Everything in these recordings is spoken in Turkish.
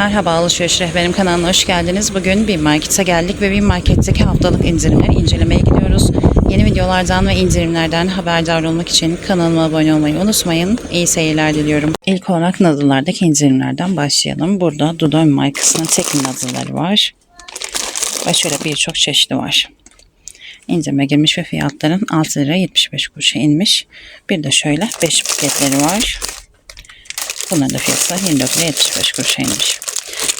Merhaba Alışveriş Rehberim kanalına hoş geldiniz. Bugün bir markete geldik ve bir marketteki haftalık indirimleri incelemeye gidiyoruz. Yeni videolardan ve indirimlerden haberdar olmak için kanalıma abone olmayı unutmayın. İyi seyirler diliyorum. İlk olarak nadıllardaki indirimlerden başlayalım. Burada Dudon markasının tekli nadılları var. Ve şöyle birçok çeşidi var. İndirime girmiş ve fiyatların 6 lira 75 kuruşa inmiş. Bir de şöyle 5 paketleri var. Bunların da fiyatı 24 lira 75 kuruşa inmiş.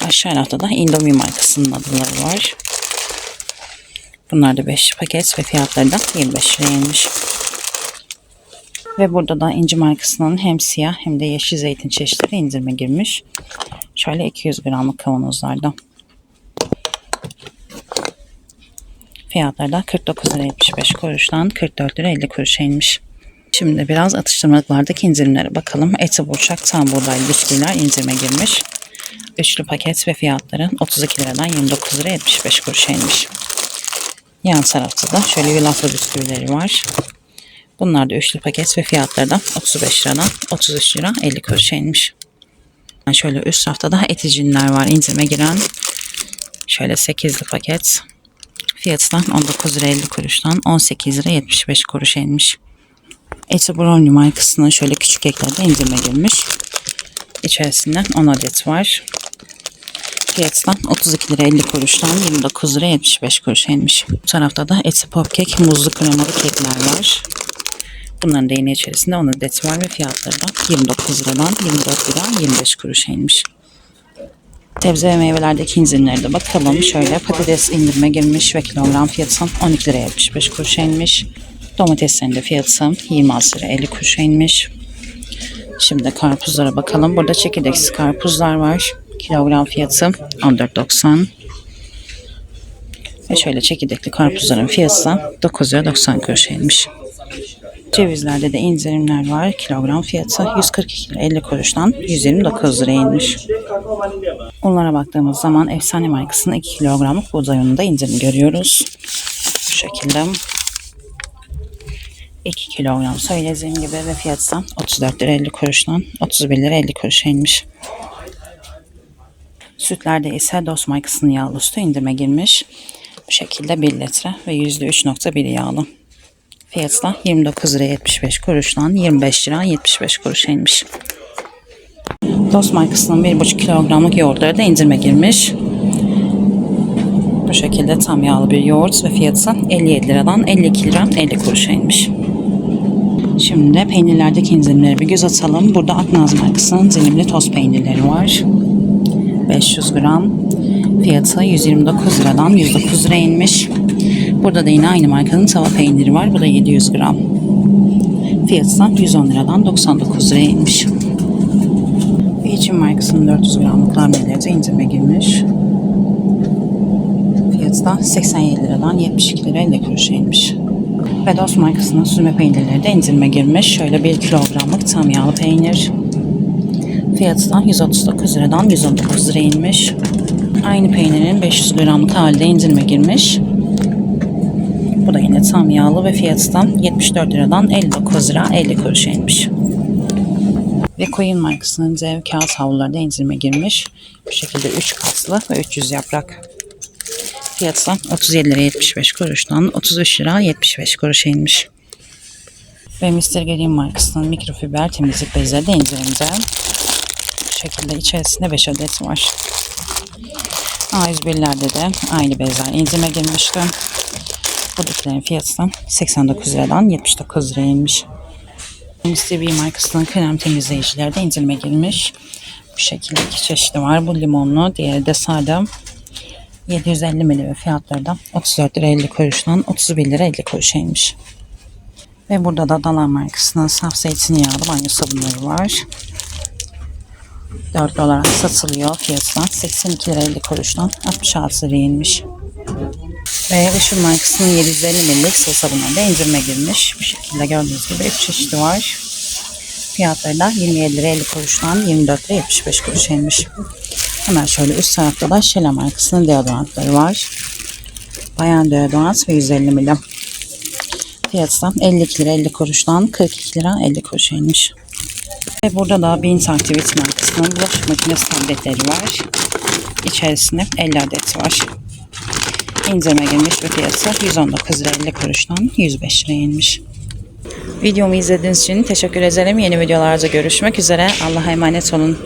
Aşağı tarafta da Indomie markasının adları var. Bunlar da 5 paket ve fiyatları da 25 liraya inmiş. Ve burada da İnci markasının hem siyah hem de yeşil zeytin çeşitleri indirime girmiş. Şöyle 200 gramlık kavanozlarda. Fiyatları da 49 lira 75 kuruştan 44 lira 50 kuruşa inmiş. Şimdi biraz atıştırmalıklardaki indirimlere bakalım. Eti burçak tam buğday bisküviler indirime girmiş. Üçlü paket ve fiyatları 32 liradan 29 lira 75 kuruşa inmiş. Yan tarafta da şöyle yulaflı bisküvileri var. Bunlar da üçlü paket ve fiyatları da 35 liradan 33 lira 50 kuruşa inmiş. Yani şöyle üst rafta da eticinler var indirime giren. Şöyle 8'li paket. Fiyatı da 19 lira 50 kuruştan 18 lira 75 kuruşa inmiş. Eti Brownie markasının şöyle küçük eklerde indirime girmiş. İçerisinde 10 adet var. Fiyatından 32 lira 50 kuruştan 29 lira 75 kuruş inmiş. Bu tarafta da eti pop kek, muzlu kremalı kekler var. Bunların da yine içerisinde 10 adet var ve fiyatları da 29 liradan 24 lira 25 kuruş inmiş. Sebze ve meyvelerdeki indirimlere de bakalım. Şöyle patates indirime girmiş ve kilogram fiyatı 12 lira 75 kuruş inmiş. Domateslerin de fiyatı 26 lira 50 kuruş inmiş. Şimdi karpuzlara bakalım. Burada çekirdeksiz karpuzlar var. Kilogram fiyatı 14.90. Ve şöyle çekirdekli karpuzların fiyatı da 9 lira 90 kuruş inmiş. Cevizlerde de indirimler var. Kilogram fiyatı 142 lira 50 kuruştan 129 liraya inmiş. Onlara baktığımız zaman efsane markasının 2 kilogramlık buğday ununda indirim görüyoruz. Bu şekilde. 2 kilogram söylediğim gibi ve fiyatı 34 lira 50 kuruştan 31 lira 50 kuruşa inmiş. Sütlerde ise Dost markasının yağlı sütü indirime girmiş. Bu şekilde 1 litre ve %3.1 yağlı. Fiyatı da 29 lira 75 kuruştan 25 lira 75 kuruşa inmiş. Dost markasının 1,5 kilogramlık yoğurtları da indirime girmiş. Bu şekilde tam yağlı bir yoğurt ve fiyatı 57 liradan 52 lira 50 kuruşa inmiş. Şimdi de peynirlerdeki indirimlere bir göz atalım. Burada Aknaz markasının dilimli toz peynirleri var. 500 gram. Fiyatı 129 liradan 109 liraya inmiş. Burada da yine aynı markanın tava peyniri var. Bu da 700 gram. Fiyatı da 110 liradan 99 liraya inmiş. Beijing markasının 400 gramlık labneleri de indirime girmiş. Fiyatı da 87 liradan 72 lira 50 kuruşa inmiş. Ve Dost markasının süzme peynirleri de indirime girmiş. Şöyle 1 kilogramlık tam yağlı peynir. Fiyatı da 139 liradan 119 liraya inmiş. Aynı peynirin 500 gramlık halde indirime girmiş. Bu da yine tam yağlı ve fiyatı da 74 liradan 59 lira 50 kuruşa inmiş. Ve Koyun markasının dev kağıt havluları da indirime girmiş. Bu şekilde 3 katlı ve 300 yaprak. Fiyatı da 37 lira 75 kuruştan 33 lira 75 kuruşa inmiş. Ve Mr. Green markasının mikrofiber temizlik bezleri de indirimde. Şekilde içerisinde 5 adet var. A101'lerde de aynı bezler indirime girmişti. Buradakilerin fiyatı da 89 liradan 79 liraya inmiş. Mr. B markasının krem temizleyicileri de indirime girmiş. Bu şekilde iki çeşidi var. Bu limonlu, diğeri de sade. 750 ml ve fiyatları da 34 lira 50 kuruştan 31 lira 50 kuruşa inmiş. Ve burada da Dalan markasının saf zeytinyağlı banyo sabunları var. Dörtlü olarak satılıyor. Fiyatından 82 lira 50 kuruştan 66 liraya inmiş. Ve Işıl markasının 750 ml'lik sıvı sabunları da indirime girmiş. Bu şekilde gördüğünüz gibi 3 çeşidi var. Fiyatları da 27 lira 50 kuruştan 24 lira 75 kuruşa inmiş. Hemen şöyle üst tarafta da Şela markasının deodorantları var. Bayan deodorant ve 150 ml. Fiyatı da 52 lira 50 kuruştan 42 lira 50 kuruşa inmiş. Ve burada da Beans Activity markasının bulaşık makinesi tabletleri var. İçerisinde 50 adet var. İndirime girmiş ve fiyatı 119 lira 50 kuruştan 105 liraya inmiş. Videomu izlediğiniz için teşekkür ederim. Yeni videolarda görüşmek üzere. Allah'a emanet olun.